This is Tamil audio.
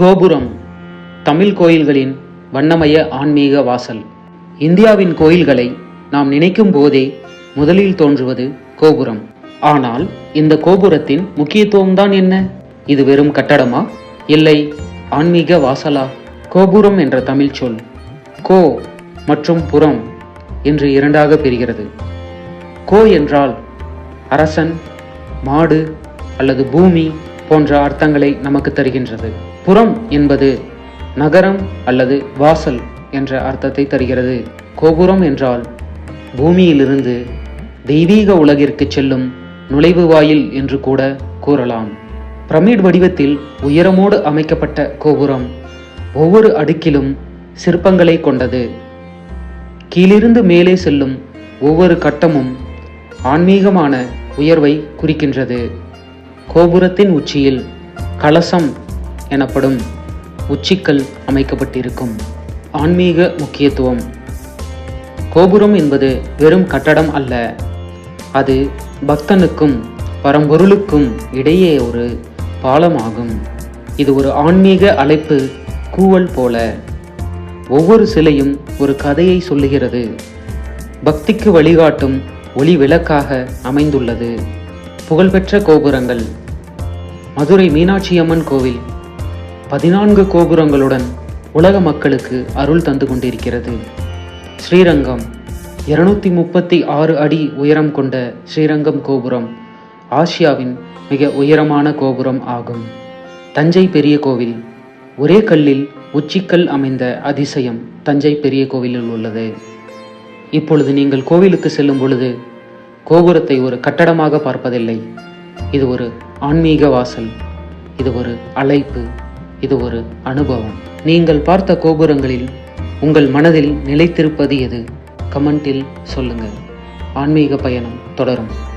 கோபுரம் தமிழ் கோயில்களின் வண்ணமய ஆன்மீக வாசல். இந்தியாவின் கோயில்களை நாம் நினைக்கும் போதே முதலில் தோன்றுவது கோபுரம். ஆனால் இந்த கோபுரத்தின் முக்கியத்துவம் தான் என்ன? இது வெறும் கட்டடமா? இல்லை ஆன்மீக வாசலா? கோபுரம் என்ற தமிழ் சொல் கோ மற்றும் புறம் என்று இரண்டாக பிரிகிறது. கோ என்றால் அரசன் மாடு அல்லது பூமி போன்ற அர்த்தங்களை நமக்கு தருகின்றது. புறம் என்பது நகரம் அல்லது வாசல் என்ற அர்த்தத்தை தருகிறது. கோபுரம் என்றால் பூமியிலிருந்து தெய்வீக உலகிற்கு செல்லும் நுழைவு வாயில் என்று கூட கூறலாம். பிரமிட் வடிவத்தில் உயரமோடு அமைக்கப்பட்ட கோபுரம் ஒவ்வொரு அடுக்கிலும் சிற்பங்களை கொண்டது. கீழிருந்து மேலே செல்லும் ஒவ்வொரு கட்டமும் ஆன்மீகமான உயர்வை குறிக்கின்றது. கோபுரத்தின் உச்சியில் கலசம் எனப்படும் உச்சிக்கல் அமைக்கப்பட்டிருக்கும். ஆன்மீக முக்கியத்துவம். கோபுரம் என்பது வெறும் கட்டடம் அல்ல. அது பக்தனுக்கும் பரம்பொருளுக்கும் இடையே ஒரு பாலமாகும். இது ஒரு ஆன்மீக அழைப்பு கூவல் போல. ஒவ்வொரு சிலையும் ஒரு கதையை சொல்லுகிறது. பக்திக்கு வழிகாட்டும் ஒளி விளக்காக அமைந்துள்ளது. புகழ்பெற்ற கோபுரங்கள். மதுரை மீனாட்சி அம்மன் கோவில். பதினான்கு கோபுரங்களுடன் உலக மக்களுக்கு அருள் தந்து கொண்டிருக்கிறது. ஸ்ரீரங்கம் இருநூத்தி முப்பத்தி ஆறு அடி உயரம் கொண்ட ஸ்ரீரங்கம் கோபுரம் ஆசியாவின் மிக உயரமான கோபுரம் ஆகும். தஞ்சை பெரிய கோவில் ஒரே கல்லில் உச்சிக்கல் அமைந்த அதிசயம் தஞ்சை பெரிய கோவிலில் உள்ளது. இப்பொழுது நீங்கள் கோவிலுக்கு செல்லும் பொழுது கோபுரத்தை ஒரு கட்டடமாக பார்ப்பதில்லை. இது ஒரு ஆன்மீக வாசல். இது ஒரு அழைப்பு. இது ஒரு அனுபவம். நீங்கள் பார்த்த கோபுரங்களில் உங்கள் மனதில் நிலைத்திருப்பது எது? கமெண்டில் சொல்லுங்கள். ஆன்மீக பயணம் தொடரும்.